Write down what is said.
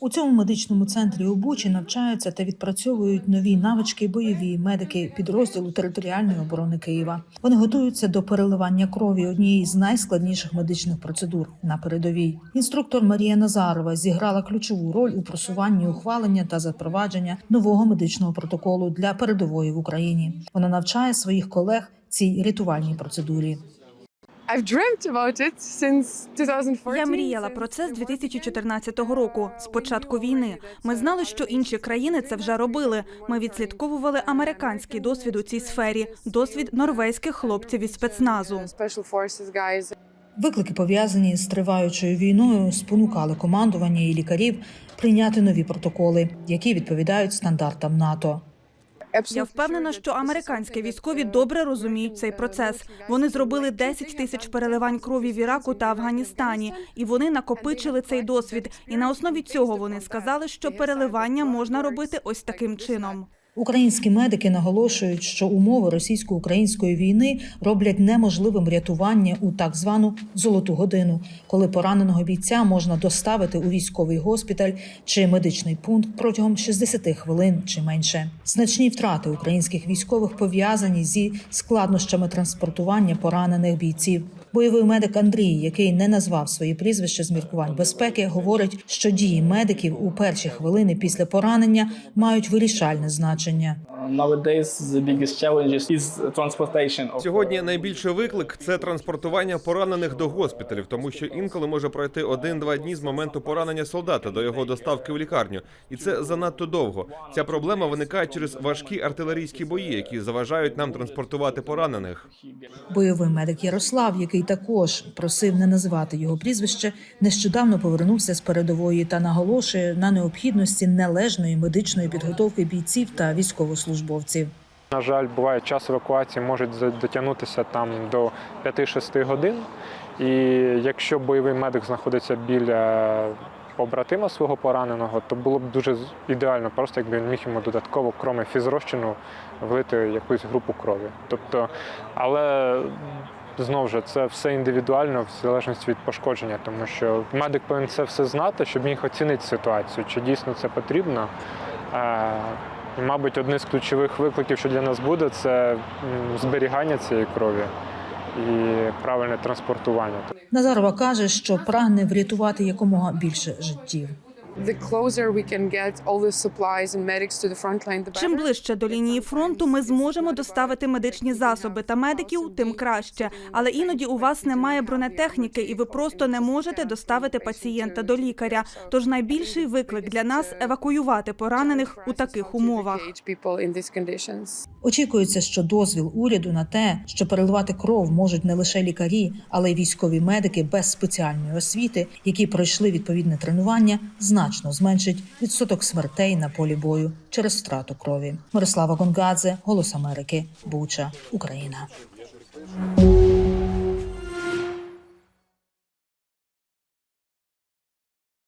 У цьому медичному центрі у Бучі навчаються та відпрацьовують нові навички бойові медики підрозділу територіальної оборони Києва. Вони готуються до переливання крові однієї з найскладніших медичних процедур на передовій. Інструктор Марія Назарова зіграла ключову роль у просуванні ухвалення та запровадження нового медичного протоколу для передової в Україні. Вона навчає своїх колег цій рятувальній процедурі. Я мріяла про це з 2014 року. З початку війни ми знали, що інші країни це вже робили. Ми відслідковували американський досвід у цій сфері, досвід норвезьких хлопців із спецназу. Виклики, пов'язані з триваючою війною, спонукали командування і лікарів прийняти нові протоколи, які відповідають стандартам НАТО. Я впевнена, що американські військові добре розуміють цей процес. Вони зробили 10 тисяч переливань крові в Іраку та Афганістані, і вони накопичили цей досвід. І на основі цього вони сказали, що переливання можна робити ось таким чином. Українські медики наголошують, що умови російсько-української війни роблять неможливим рятування у так звану золоту годину, коли пораненого бійця можна доставити у військовий госпіталь чи медичний пункт протягом 60 хвилин чи менше. Значні втрати українських військових пов'язані зі складнощами транспортування поранених бійців. Бойовий медик Андрій, який не назвав своє прізвище з міркувань безпеки, говорить, що дії медиків у перші хвилини після поранення мають вирішальне значення. Сьогодні найбільший виклик це транспортування поранених до госпіталів, тому що інколи може пройти один-два дні з моменту поранення солдата до його доставки в лікарню, і це занадто довго. Ця проблема виникає через важкі артилерійські бої, які заважають нам транспортувати поранених. Бойовий медик Ярослав, який також просив не називати його прізвище, нещодавно повернувся з передової та наголошує на необхідності належної медичної підготовки бійців та військовослужбовців. На жаль, буває час евакуації за- дотягнутися там до 5-6 годин. І якщо бойовий медик знаходиться біля побратима свого пораненого, то було б дуже ідеально, просто якби він міг йому додатково, кроме фізрозчину, влити якусь групу крові. Тобто, але знову ж це все індивідуально в залежності від пошкодження, тому що медик повинен це все знати, щоб міг оцінити ситуацію, чи дійсно це потрібно. Е, і, мабуть, одне з ключових викликів, що для нас буде, це зберігання цієї крові і правильне транспортування. Назарова каже, що прагне врятувати якомога більше життів. The closer we can get all the supplies and medics to the front line, the Чим ближче до лінії фронту ми зможемо доставити медичні засоби та медиків, тим краще. Але іноді у вас немає бронетехніки, і ви просто не можете доставити пацієнта до лікаря. Тож найбільший виклик для нас евакуювати поранених у таких умовах. Очікується, що дозвіл уряду на те, що переливати кров можуть не лише лікарі, але й військові медики без спеціальної освіти, які пройшли відповідне тренування, значно зменшить відсоток смертей на полі бою через втрату крові. Мирослава Гонгадзе, Голос Америки, Буча, Україна.